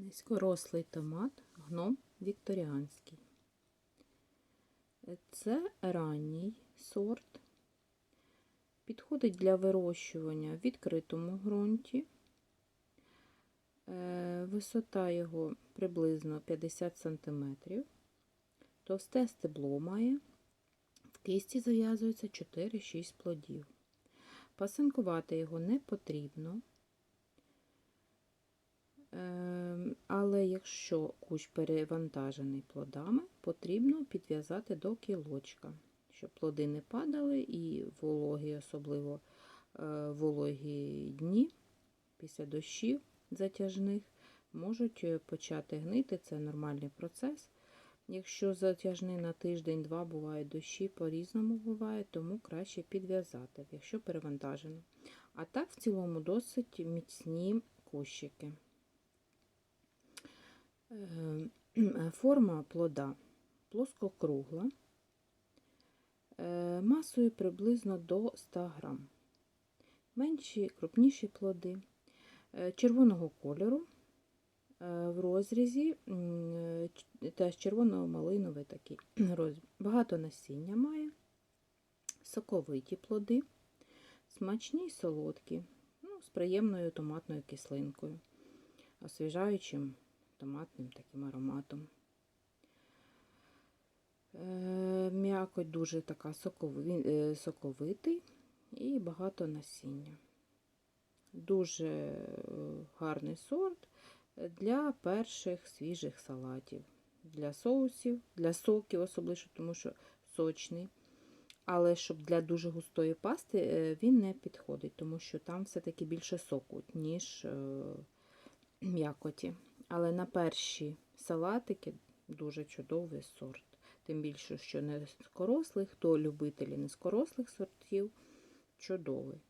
Низькорослий томат гном вікторіанський. Це ранній сорт. Підходить для вирощування в відкритому ґрунті. Е, Висота його приблизно 50 см. Товсте стебло має. В кисті зав'язується 4-6 плодів. Пасинкувати його не потрібно. Але якщо кущ перевантажений плодами, потрібно підв'язати до кілочка, щоб плоди не падали і вологі, особливо е, вологі дні після дощів затяжних, можуть е, почати гнити. Це нормальний процес. Якщо затяжний на тиждень-два бувають дощі, по-різному буває, тому краще підв'язати, якщо перевантажено. А так, в цілому, досить міцні кущики. Е, Форма плода плоскокругла, е, масою приблизно до 100 грам. Менші, крупніші плоди е, червоного кольору в розрізі теж червоно-малиновий такий розріз. Багато насіння має, соковиті плоди, смачні й солодкі, ну, з приємною томатною кислинкою, освіжаючим томатним таким ароматом. Е, М'якоть дуже така е, соковитий і багато насіння. Дуже е, гарний сорт для перших свіжих салатів, для соусів, для соків, особливо, тому що сочний. Але щоб для дуже густої пасти він не підходить, тому що там все-таки більше соку, ніж м'якоті. Але на перші салатики дуже чудовий сорт. Тим більше, що низькорослий, хто любителі нескорослих сортів, чудовий.